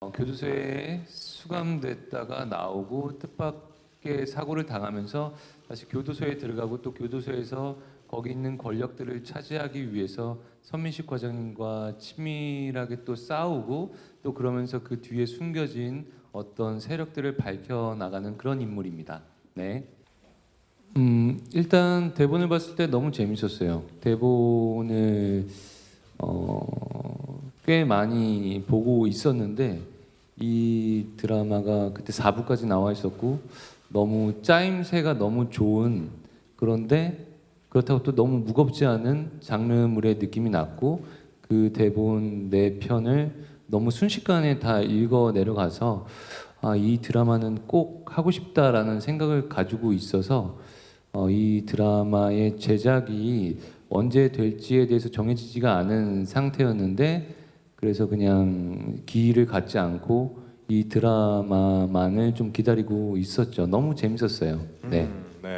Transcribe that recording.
어, 교도소에 수감됐다가 나오고 뜻밖의 사고를 당하면서 다시 교도소에 들어가고 또 교도소에서 거기 있는 권력들을 차지하기 위해서 선민식 과장님과 친밀하게 또 싸우고 또 그러면서 그 뒤에 숨겨진 어떤 세력들을 밝혀 나가는 그런 인물입니다. 네. 음, 일단 대본을 봤을 때 너무 재밌었어요. 대본을 어, 꽤 많이 보고 있었는데 이 드라마가 그때 4부까지 나와 있었고 너무 짜임새가 너무 좋은 그런데 그렇다고 또 너무 무겁지 않은 장르물의 느낌이 났고 그 대본 네 편을 너무 순식간에 다 읽어 내려가서 아, 이 드라마는 꼭 하고 싶다라는 생각을 가지고 있어서 어, 이 드라마의 제작이 언제 될지에 대해서 정해지지가 않은 상태였는데 그래서 그냥 기일을 갖지 않고 이 드라마만을 좀 기다리고 있었죠. 너무 재밌었어요. 네. 음.